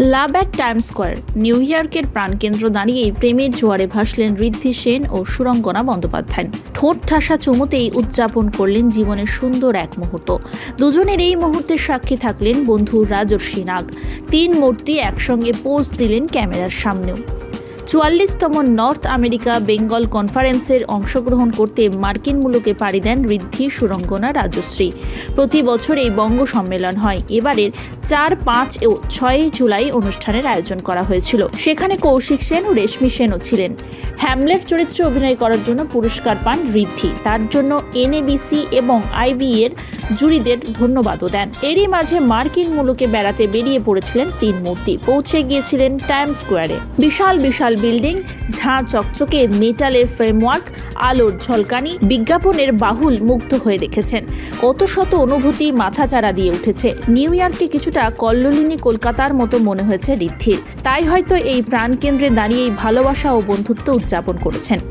Love at time square. New ইয়র্কের প্রাণকেন্দ্র দাঁড়িয়েই প্রেমের জোয়ারে ভাসলেন ঋদ্ধি সেন ও সুরঙ্গনা বন্দ্যোপাধ্যায়। ঠোঁট ঠাসা চুমুতেই উদযাপন করলেন জীবনের সুন্দর এক মুহূর্ত। দুজনের এই মুহূর্তের সাক্ষী থাকলেন বন্ধু রাজর্ষি নাগ। তিন মূর্তি একসঙ্গে পোজ দিলেন ক্যামেরার সামনেও। চুয়াল্লিশতম নর্থ আমেরিকা বেঙ্গল কনফারেন্সের অংশগ্রহণ করতে মার্কিন মুলুকে পাড়ি দেন ঋদ্ধি সুরঙ্গনা রাজশ্রী। প্রতি বছর এই বঙ্গ সম্মেলন হয়। এবারের চার, পাঁচ ও ছয় জুলাই অনুষ্ঠানের আয়োজন করা হয়েছিল। সেখানে কৌশিক সেন ও রেশমি সেনও ছিলেন। হ্যামলেট চরিত্রে অভিনয় করার জন্য পুরস্কার পান ঋদ্ধি। তার জন্য এনএবিসি এবং আইবি এর জুরিদের ধন্যবাদও দেন। এরই মাঝে মার্কিন মুলুকে বেড়াতে বেরিয়ে পড়েছিলেন তিন মূর্তি। পৌঁছে গিয়েছিলেন টাইম স্কোয়ারে। বিশাল বিশাল বিল্ডিং, ঝাঁ চকচকে মেটালের ফ্রেমওয়ার্ক, আলোর ঝলকানি, বিজ্ঞাপনের বাহুল মুগ্ধ হয়ে দেখেছেন। কত শত অনুভূতি মাথাচাড়া দিয়ে উঠেছে। নিউ ইয়র্কে কিছুটা কল্লোলিনী কলকাতার মতো মনে হয়েছে ঋদ্ধির তাই হয়তো এই প্রাণকেন্দ্রে দাঁড়িয়েই ভালোবাসা ও বন্ধুত্ব উদযাপন করেছেন।